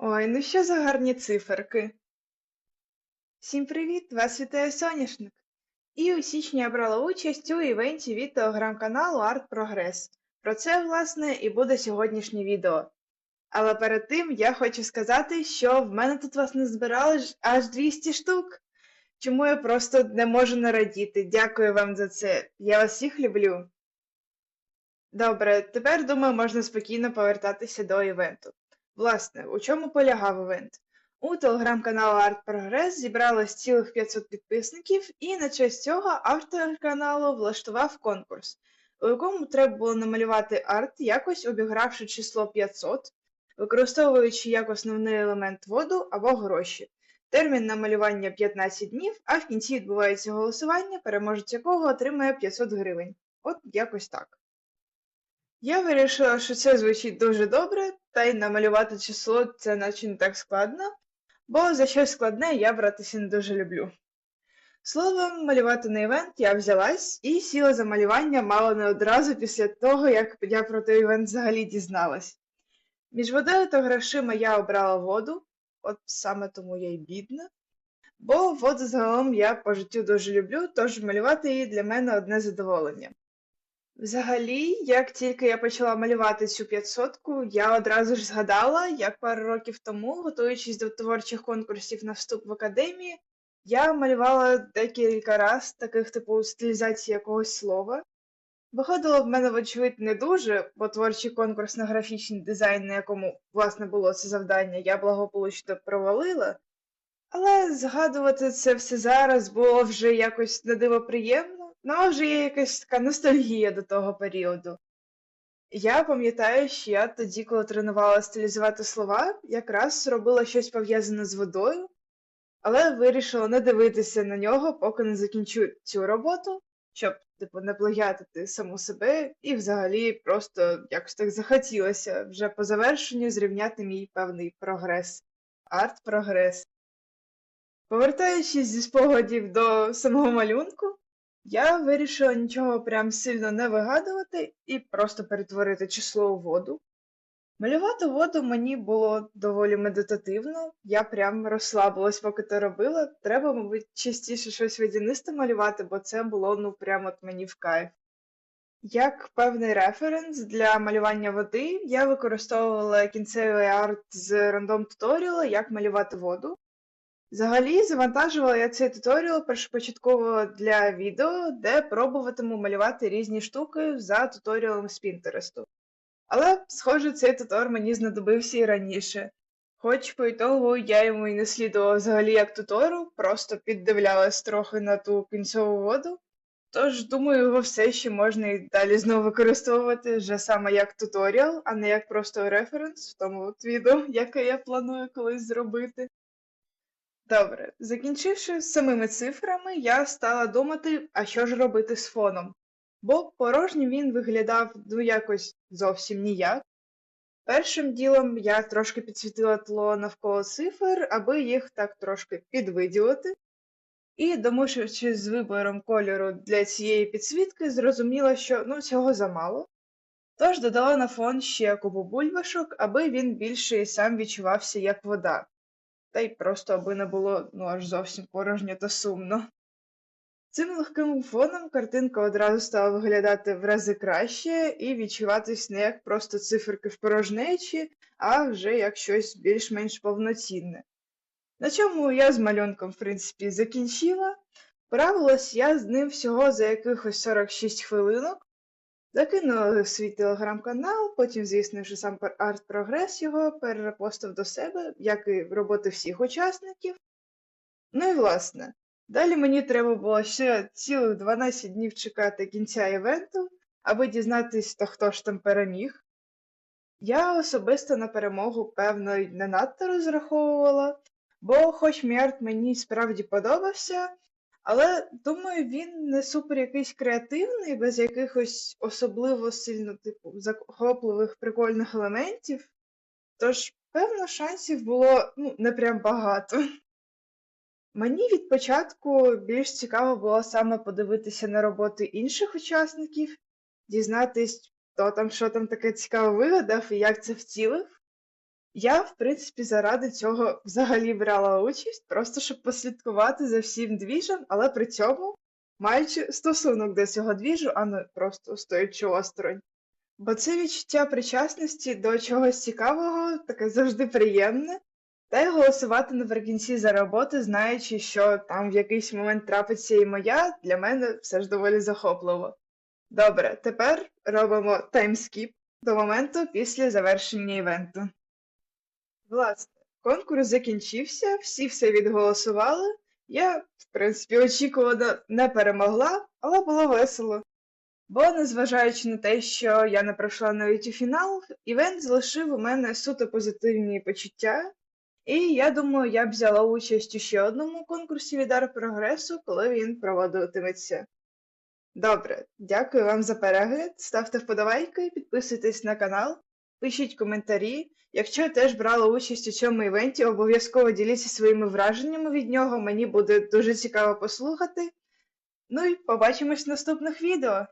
Ой, ну що за гарні циферки. Всім привіт! Вас вітає соняшник. І у січні я брала участь у івенті від телеграм-каналу Art Progress. Про це, власне, і буде сьогоднішнє відео. Але перед тим я хочу сказати, що в мене тут вас не збирали аж 200 штук. Чому я просто не можу не радіти. Дякую вам за це. Я вас всіх люблю. Добре, тепер думаю, можна спокійно повертатися до івенту. Власне, у чому полягав івент? У телеграм-каналу Art Progress зібралось цілих 500 підписників, і на честь цього автор каналу влаштував конкурс, у якому треба було намалювати арт, якось обігравши число 500, використовуючи як основний елемент воду або гроші. Термін на малювання 15 днів, а в кінці відбувається голосування, переможець якого отримає 500 гривень. От якось так. Я вирішила, що це звучить дуже добре, та й намалювати число це наче не так складно, бо за щось складне я братися не дуже люблю. Словом, малювати на івент я взялась і сіла за малювання мало не одразу після того, як я про той івент взагалі дізналась. Між водою та грошима я обрала воду, от саме тому я й бідна, бо воду загалом я по життю дуже люблю, тож малювати її для мене одне задоволення. Взагалі, як тільки я почала малювати цю п'ятсотку, я одразу ж згадала, як пару років тому, готуючись до творчих конкурсів на вступ в академію, я малювала декілька раз таких типу стилізації якогось слова. Виходило в мене, вочевидь, не дуже, бо творчий конкурс на графічний дизайн, на якому, власне, було це завдання, я благополучно провалила. Але згадувати це все зараз було вже якось на диво приємно, ну вже є якась така ностальгія до того періоду. Я пам'ятаю, що я тоді, коли тренувала стилізувати слова, якраз робила щось пов'язане з водою, але вирішила не дивитися на нього, поки не закінчу цю роботу, щоб, типу, не плагіатити саму себе, і взагалі просто якось так захотілося вже по завершенню зрівняти мій певний прогрес. Арт-прогрес. Повертаючись зі спогадів до самого малюнку, я вирішила нічого прям сильно не вигадувати і просто перетворити число у воду. Малювати воду мені було доволі медитативно, я прям розслабилась, поки це робила. Треба, мабуть, частіше щось водянисте малювати, бо це було ну прям от мені в кайф. Як певний референс для малювання води, я використовувала кінцевий арт з рандом туторіалу, як малювати воду. Взагалі, завантажувала я цей туторіал першопочатково для відео, де пробуватиму малювати різні штуки за туторіалом з Пінтересту. Але, схоже, цей тутор мені знадобився і раніше. Хоч по ітогу я йому і не слідувала взагалі як тутору, просто піддивлялась трохи на ту кінцеву воду. Тож, думаю, його все ще можна і далі знову використовувати вже саме як туторіал, а не як просто референс в тому от відео, яке я планую колись зробити. Добре, закінчивши самими цифрами, я стала думати, а що ж робити з фоном. Бо порожнім він виглядав ну якось зовсім ніяк. Першим ділом я трошки підсвітила тло навколо цифр, аби їх так трошки підвиділити. І, домушившись з вибором кольору для цієї підсвітки, зрозуміла, що ну, цього замало. Тож додала на фон ще купу бульбашок, аби він більше і сам відчувався як вода та й просто аби не було ну аж зовсім порожньо та сумно. Цим легким фоном картинка одразу стала виглядати в рази краще і відчуватись не як просто циферки в порожнечі, а вже як щось більш-менш повноцінне. На чому я з малюнком, в принципі, закінчила. Правилась я з ним всього за якихось 46 хвилинок, Закинула свій телеграм-канал, потім, звісно, що сам арт-прогрес його перепостив до себе, як і роботи всіх учасників. Ну і власне, далі мені треба було ще цілих 12 днів чекати кінця івенту, аби дізнатися, то хто ж там переміг. Я особисто на перемогу, певно, не надто розраховувала, бо, хоч мій арт мені справді подобався, але думаю, він не супер якийсь креативний, без якихось особливо сильно, типу, захопливих прикольних елементів. Тож, певно, шансів було ну, не прям багато. Мені від початку більш цікаво було саме подивитися на роботи інших учасників, дізнатись, хто там що там таке цікаве вигадав і як це втілив. Я, в принципі, заради цього взагалі брала участь, просто щоб послідкувати за всім двіжем, але при цьому маючи стосунок до цього двіжу, а не просто стоячи осторонь. Бо це відчуття причасності до чогось цікавого, таке завжди приємне, та й голосувати наприкінці за роботу, знаючи, що там в якийсь момент трапиться і моя, для мене все ж доволі захопливо. Добре, тепер робимо таймскіп до моменту після завершення івенту. Власне, конкурс закінчився, всі все відголосували. Я, в принципі, очікувано не перемогла, але було весело. Бо, незважаючи на те, що я не пройшла навіть у фінал, івент залишив у мене суто позитивні почуття, і я думаю, я б взяла участь у ще одному конкурсі від Ар прогресу, коли він проводитиметься. Добре, дякую вам за перегляд. Ставте вподобайки, підписуйтесь на канал, пишіть коментарі. Якщо теж брала участь у цьому івенті, обов'язково діліться своїми враженнями від нього. Мені буде дуже цікаво послухати. Ну і побачимось в наступних відео.